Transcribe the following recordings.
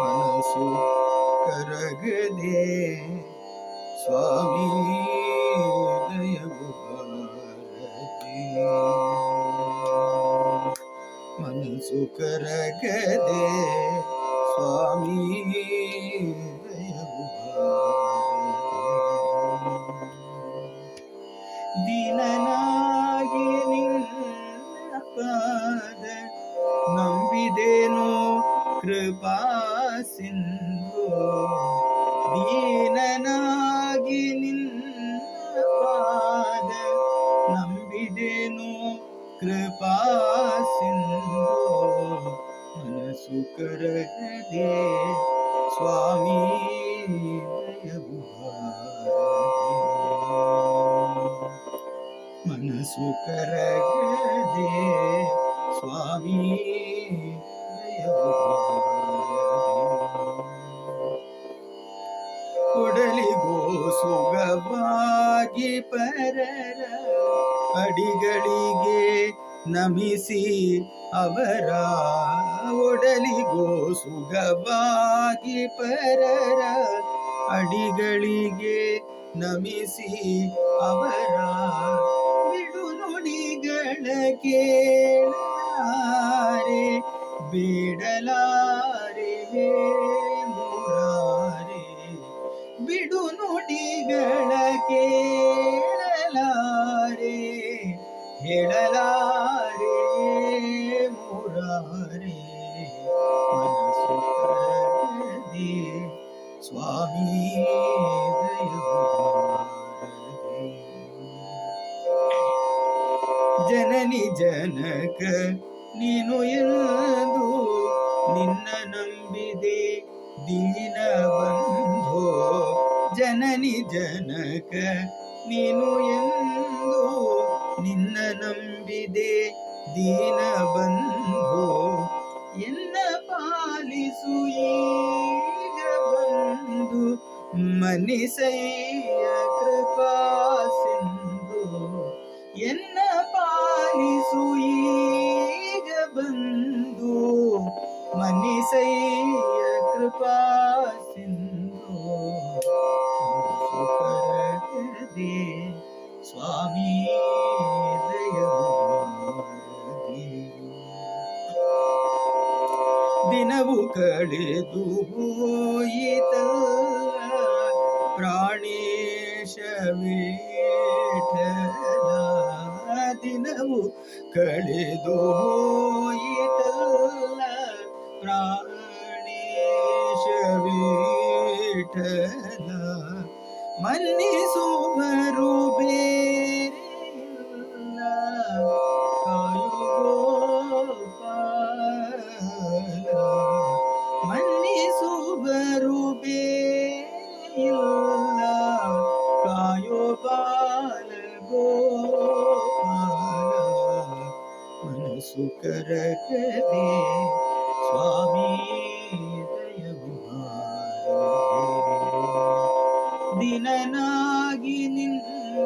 മനസ്സു കരകദേ സ്വാമി മനസ്സു കരകദേ സ്വാമി ദിനനായി നിന്ന ಕೃಪಾ ಸಿಂಧು ದೀನನಾಗಿ ನಿನ್ನ ಪಾದ ನಂಬಿದೇನೋ ಕೃಪಾ ಸಿಂಧು ಮನಸ್ಸು ಕರಗದೆ ಸ್ವಾಮಿ ದಯವು ಬಾರದೆ. ಮನಸ್ಸು ಕರಗದೆ ಸುಗವಾಗಿ ಪರರ ಅಡಿಗಳಿಗೆ ನಮಿಸಿ ಅವರ ಒಡಲಿಗೋ ಸುಗವಾಗಿ ಪರರ ಅಡಿಗಳಿಗೆ ನಮಿಸಿ ಅವರ ಬಿಡು ನುಡಿಗಳ ಕೇಳಾರೆ ಬೇಡಲಾರೆ. ಬಿಡು ನುಡಿಗಳ ಕೇಳಲಾರೆ ಹೇಳಲಾರೆ ಮುರಾರೆ ಮನಸ್ಸು ಸ್ವಾಮಿ. ಜನನಿ ಜನಕ, ನೀನು ಎಂದು ನಿನ್ನ ನಂಬಿದೆ ದೀನ ಬಂಧೋ ಜನನಿ ಜನಕ, ನೀನು ಎಂದು ನಿನ್ನ ನಂಬಿದೆ, ದೀನ ಬಂಧು, ಎನ್ನ ಪಾಲಿಸು ಈಗ ಬಂದು ಮನಿಸೈಯ ಕೃಪಾ ಸಿಂಧು, ಎನ್ನ ಪಾಲಿಸು ಈಗ ಬಂದು ಮನಿಸೈಯ ಕೃಪಾ ಸ್ವಾಮಿ. ದಿನವು ಕಳೆದು ಹೋಯಿತಲ್ಲ ಪ್ರಾಣೇಶವೇಠಲ ದಿನವು ಕಳೆದು ಹೋಯಿತಲ್ಲ ಪ್ರಾಣೇಶ ವಿಠಲ ಮನ್ನಿಸುವರು ಬೇರೆಯಿಲ್ಲ ಕಾಯುಗೋ ಪಾಲ ಮನ್ನಿಸುವರು ಬೇರೆಯಿಲ್ಲ ಕಾಯೋ ಬಾಲ ಗೋಪಾಲ ಮನಸ್ಸು ಕರಗದೆ ಸ್ವಾಮಿ ದಿನನಾಗಿ ನಿನ್ನ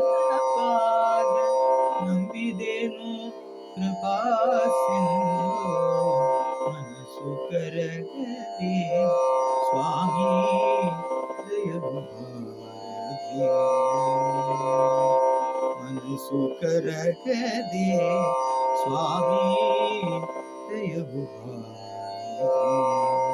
ಪಾದ ನಂಬಿದೆನು ಕೃಪಾ ಸಿಂಧು ಮನಸ್ಸು ಕರಗದೆ ಸ್ವಾಮಿ ದಯವು ಬಾರದೆ. ಮನಸ್ಸು ಕರಗದೆ ಸ್ವಾಮಿ ದಯವು ಬಾರದೆ.